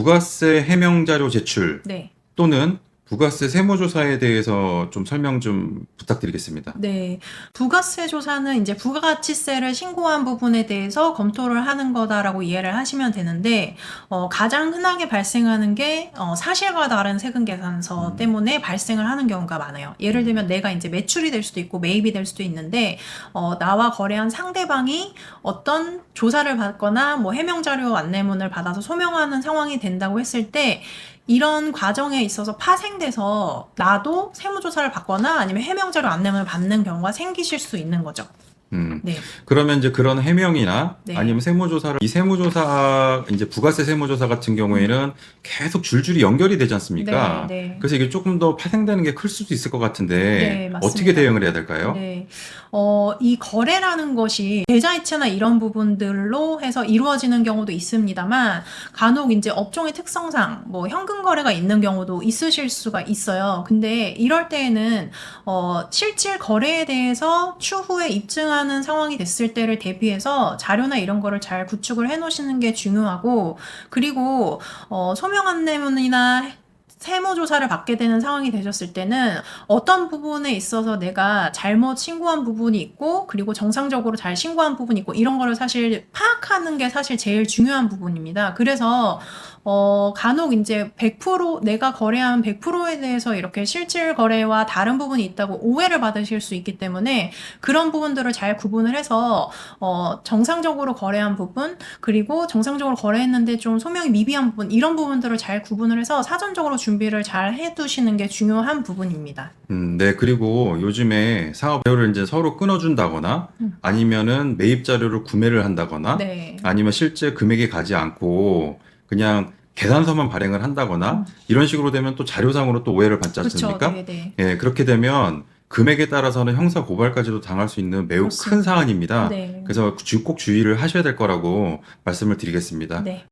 부가세 해명 자료 제출 네. 또는 부가세 세무조사에 대해서 좀 설명 좀 부탁드리겠습니다. 네. 부가세 조사는 이제 부가가치세를 신고한 부분에 대해서 검토를 하는 거다라고 이해를 하시면 되는데, 어, 가장 흔하게 발생하는 게, 어, 사실과 다른 세금 계산서 음. 때문에 발생을 하는 경우가 많아요. 예를 들면 내가 이제 매출이 될 수도 있고 매입이 될 수도 있는데, 어, 나와 거래한 상대방이 어떤 조사를 받거나 뭐 해명 자료 안내문을 받아서 소명하는 상황이 된다고 했을 때, 이런 과정에 있어서 파생 돼서 나도 세무조사를 받거나 아니면 해명자료 안내문을 받는 경우가 생기실 수 있는 거죠. 음, 네. 그러면 이제 그런 해명이나 네. 아니면 세무조사를 이 세무조사 이제 부가세 세무조사 같은 경우에는 계속 줄줄이 연결이 되지 않습니까? 네, 네. 그래서 이게 조금 더 파생되는 게 클 수도 있을 것 같은데 네, 맞습니다. 어떻게 대응을 해야 될까요? 네. 어, 이 거래라는 것이 계좌이체나 이런 부분들로 해서 이루어지는 경우도 있습니다만 간혹 이제 업종의 특성상 뭐 현금 거래가 있는 경우도 있으실 수가 있어요. 근데 이럴 때에는 어, 실질 거래에 대해서 추후에 입증 하는 상황이 됐을 때를 대비해서 자료나 이런 거를 잘 구축을 해 놓으시는 게 중요하고 그리고 어, 소명 안내문이나 세무조사를 받게 되는 상황이 되셨을 때는 어떤 부분에 있어서 내가 잘못 신고한 부분이 있고 그리고 정상적으로 잘 신고한 부분이 있고 이런 거를 사실 파악하는 게 사실 제일 중요한 부분입니다. 그래서 어, 간혹 이제 100% 내가 거래한 100%에 대해서 이렇게 실질 거래와 다른 부분이 있다고 오해를 받으실 수 있기 때문에 그런 부분들을 잘 구분을 해서 어, 정상적으로 거래한 부분 그리고 정상적으로 거래했는데 좀 소명이 미비한 부분 이런 부분들을 잘 구분을 해서 사전적으로 준비를 잘 해두시는 게 중요한 부분입니다. 음, 네. 그리고 요즘에 사업 자료를 이제 서로 끊어준다거나 음. 아니면은 매입 자료를 구매를 한다거나 네. 아니면 실제 금액이 가지 않고 그냥 계산서만 발행을 한다거나 음. 이런 식으로 되면 또 자료상으로 또 오해를 받지 그렇죠. 않습니까? 네, 네. 예, 그렇게 되면 금액에 따라서는 형사 고발까지도 당할 수 있는 매우 그렇습니다. 큰 사안입니다. 네. 그래서 주- 꼭 주의를 하셔야 될 거라고 말씀을 드리겠습니다. 네.